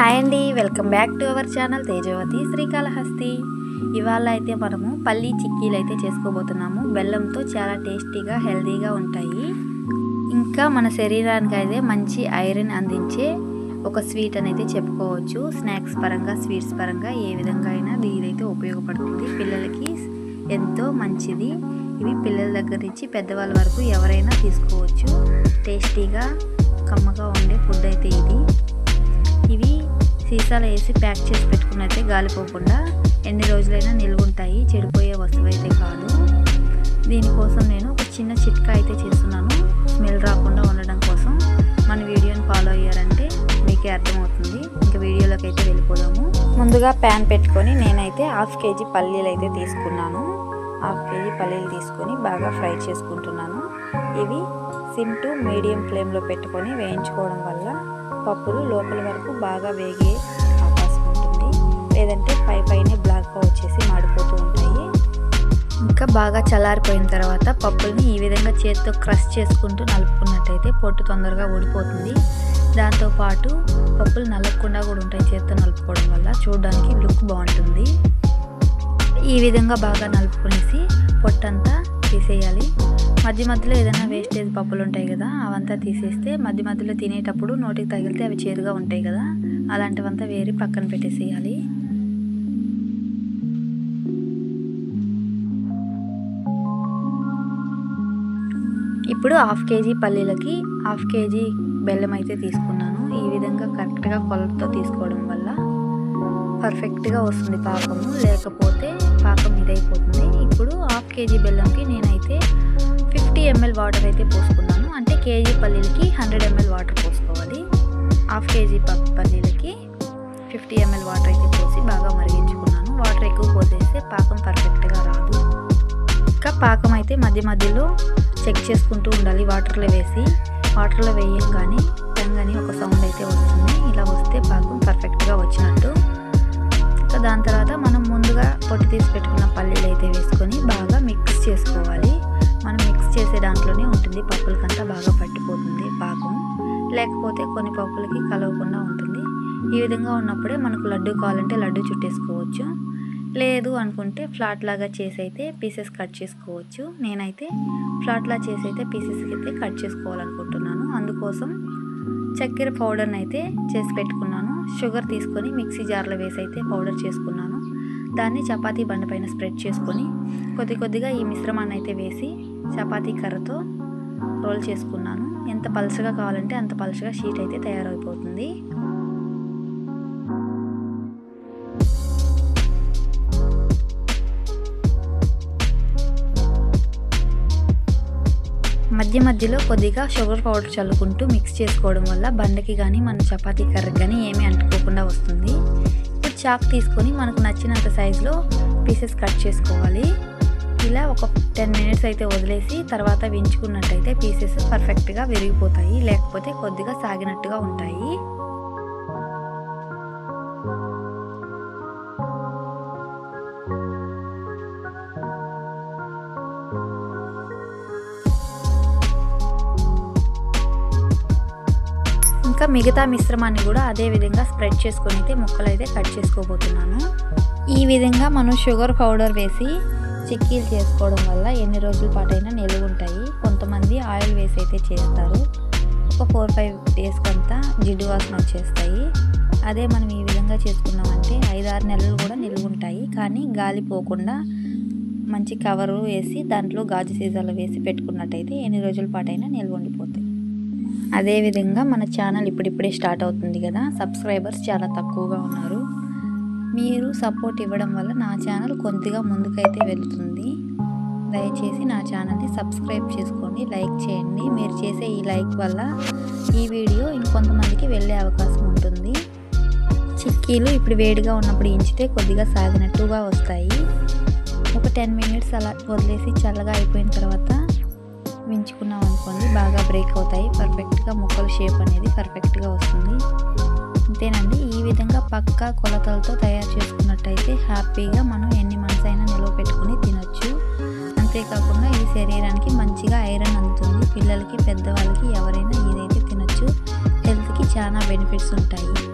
Hi అండి welcome back to our channel Tejavathi Srikalahasti. ఇవాళ అయితే మనము పల్లీ చిక్కీలు అయితే చేసుకోబోతున్నాము. బెల్లంతో చాలా టేస్టీగా హెల్తీగా ఉంటాయి. ఇంకా మన శరీరానికి అయితే మంచి ఐరన్ అందించే ఒక స్వీట్ అనేది చెప్పుకోవచ్చు. స్నాక్స్ పరంగా స్వీట్స్ పరంగా ఏ విధంగా అయినా దీనైతే ఉపయోగపడుతుంది. పిల్లలకి ఎంతో మంచిది. ఇవి పిల్లల దగ్గర నుంచి పెద్దవాళ్ళ వరకు ఎవరైనా తీసుకోవచ్చు. టేస్టీగా కమ్మగా ఉంది సీసాలు వేసి ప్యాక్ చేసి పెట్టుకున్నైతే గాలిపోకుండా ఎన్ని రోజులైనా నిల్వుంటాయి చెడిపోయే వస్తువు అయితే కాదు. దీనికోసం నేను ఒక చిన్న చిట్కా అయితే చేస్తున్నాను. స్మెల్ రాకుండా ఉండడం కోసం. మన వీడియోని ఫాలో అయ్యారంటే మీకే అర్థమవుతుంది. ఇంకా వీడియోలోకి అయితే వెళ్ళిపోదాము. ముందుగా ప్యాన్ పెట్టుకొని నేనైతే హాఫ్ కేజీ పల్లీలు అయితే తీసుకున్నాను. హాఫ్ కేజీ పల్లీలు తీసుకొని బాగా ఫ్రై చేసుకుంటున్నాను. ఇవి సిమ్ టు మీడియం ఫ్లేమ్లో పెట్టుకొని వేయించుకోవడం వల్ల పప్పులు లోపల వరకు బాగా వేగే అవకాశం ఉంటుంది. లేదంటే పై పైనే బ్లాక్గా వచ్చేసి మాడిపోతూ ఉంటాయి. ఇంకా బాగా చల్లారిపోయిన తర్వాత పప్పుల్ని ఈ విధంగా చేతితో క్రష్ చేసుకుంటూ నలుపుకున్నట్టయితే పొట్టు తొందరగా ఊడిపోతుంది. దాంతోపాటు పప్పులు నలగకుండా కూడా ఉంటాయి చేతితో నలుపుకోవడం వల్ల. చూడడానికి లుక్ బాగుంటుంది. ఈ విధంగా బాగా నలుపుకునేసి పొట్టంతా తీసేయాలి. మధ్య మధ్యలో ఏదైనా వేస్టేజ్ పప్పులు ఉంటాయి కదా అవంతా తీసేస్తే మధ్య మధ్యలో తినేటప్పుడు నోటికి తగిలితే అవి చేదుగా ఉంటాయి కదా అలాంటివంతా వేరి పక్కన పెట్టేసేయాలి. ఇప్పుడు హాఫ్ కేజీ పల్లీలకి హాఫ్ కేజీ బెల్లం అయితే తీసుకున్నాను. ఈ విధంగా కరెక్ట్గా కొలతతో తీసుకోవడం వల్ల పర్ఫెక్ట్గా వస్తుంది పాకము. లేకపోతే పాకం ఇదైపోతుంది. ఇప్పుడు హాఫ్ కేజీ బెల్లంకి నేనైతే ఫిఫ్టీ ఎంఎల్ వాటర్ అయితే పోసుకున్నాను. అంటే కేజీ పల్లీలకి హండ్రెడ్ ఎంఎల్ వాటర్ పోసుకోవాలి. హాఫ్ కేజీ పల్లీలకి ఫిఫ్టీ ఎంఎల్ వాటర్ అయితే పోసి బాగా మరిగించుకున్నాను. వాటర్ ఎక్కువ పోసేస్తే పాకం పర్ఫెక్ట్గా రాదు. ఇంకా పాకం అయితే మధ్య మధ్యలో చెక్ చేసుకుంటూ ఉండాలి. వాటర్లో వేసి వాటర్లో వేయంగానే టంగని ఒక సౌండ్ అయితే వస్తుంది. ఇలా వస్తే పాకం పర్ఫెక్ట్గా వచ్చినట్టు. ఇంకా దాని తర్వాత మనం ముందుగా పొట్టి తీసి పెట్టుకున్న పల్లీలు అయితే వేసుకొని బాగా మిక్స్ చేసుకోవాలి. ఉంటుంది. పప్పులకంతా బాగా పట్టిపోతుంది పాకం. లేకపోతే కొన్ని పప్పులకి కలవకుండా ఉంటుంది. ఈ విధంగా ఉన్నప్పుడే మనకు లడ్డు కావాలంటే లడ్డు చుట్టేసుకోవచ్చు. లేదు అనుకుంటే ఫ్లాట్ లాగా చేసి అయితే పీసెస్ కట్ చేసుకోవచ్చు. నేనైతే ఫ్లాట్లా చేసి అయితే పీసెస్ అయితే కట్ చేసుకోవాలనుకుంటున్నాను. అందుకోసం చక్కెర పౌడర్ని అయితే చేసి పెట్టుకున్నాను. షుగర్ తీసుకొని మిక్సీ జార్లో వేసి అయితే పౌడర్ చేసుకున్నాను. దాన్ని చపాతీ బండ పైన స్ప్రెడ్ చేసుకొని కొద్ది కొద్దిగా ఈ మిశ్రమాన్ని అయితే వేసి చపాతీ కర్రతో రోల్ చేసుకున్నాను. ఎంత పలుచగా కావాలంటే అంత పలుచగా షీట్ అయితే తయారైపోతుంది. మధ్య మధ్యలో కొద్దిగా షుగర్ పౌడర్ చల్లుకుంటూ మిక్స్ చేసుకోవడం వల్ల బండకి కానీ మన చపాతీ కర్రకి కానీ ఏమీ అంటుకోకుండా వస్తుంది. ఇప్పుడు చాక్ తీసుకొని మనకు నచ్చినంత సైజులో పీసెస్ కట్ చేసుకోవాలి. ఇలా ఒక టెన్ మినిట్స్ అయితే వదిలేసి తర్వాత వించుకున్నట్టయితే పీసెస్ పర్ఫెక్ట్గా విరిగిపోతాయి. లేకపోతే కొద్దిగా సాగినట్టుగా ఉంటాయి. ఇంకా మిగతా మిశ్రమాన్ని కూడా అదే విధంగా స్ప్రెడ్ చేసుకొని అయితే ముక్కలు అయితే కట్ చేసుకోబోతున్నాను. ఈ విధంగా మనం షుగర్ పౌడర్ వేసి చిక్కీలు చేసుకోవడం వల్ల ఎన్ని రోజుల పాటైనా నిలువ ఉంటాయి. కొంతమంది ఆయిల్ వేసి అయితే చేస్తారు. ఒక ఫోర్ ఫైవ్ డేస్కి అంతా జిడ్డు వాసన వచ్చేస్తాయి. అదే మనం ఈ విధంగా చేసుకున్నామంటే ఐదారు నెలలు కూడా నిలువ ఉంటాయి. కానీ గాలి పోకుండా మంచి కవరు వేసి దాంట్లో గాజు సీజాలు వేసి పెట్టుకున్నట్టయితే ఎన్ని రోజుల పాటైనా నిల్వ ఉండిపోతాయి. అదేవిధంగా మన ఛానల్ ఇప్పుడిప్పుడే స్టార్ట్ అవుతుంది కదా. సబ్స్క్రైబర్స్ చాలా తక్కువగా ఉన్నారు. మీరు సపోర్ట్ ఇవ్వడం వల్ల నా ఛానల్ కొద్దిగా ముందుకైతే వెళుతుంది. దయచేసి నా ఛానల్ని సబ్స్క్రైబ్ చేసుకోండి లైక్ చేయండి. మీరు చేసే ఈ లైక్ వల్ల ఈ వీడియో ఇంకొంతమందికి వెళ్ళే అవకాశం ఉంటుంది. చిక్కీలు ఇప్పుడు వేడిగా ఉన్నప్పుడు ఇంచితే కొద్దిగా సాగినట్టుగా వస్తాయి. ఒక టెన్ మినిట్స్ అలా వదిలేసి చల్లగా అయిపోయిన తర్వాత వించుకున్నాం అనుకోండి బాగా బ్రేక్ అవుతాయి. పర్ఫెక్ట్గా ముక్కల షేప్ అనేది పర్ఫెక్ట్గా వస్తుంది. అంతేనండి పక్కా కొలతలతో తయారు చేసుకున్నట్టయితే హ్యాపీగా మనం ఎన్ని మంత్స్ అయినా నిల్వ పెట్టుకుని తినొచ్చు. అంతేకాకుండా ఇది శరీరానికి మంచిగా ఐరన్ అందుతుంది. పిల్లలకి పెద్దవాళ్ళకి ఎవరైనా ఇదైతే తినొచ్చు హెల్త్కి చాలా బెనిఫిట్స్ ఉంటాయి.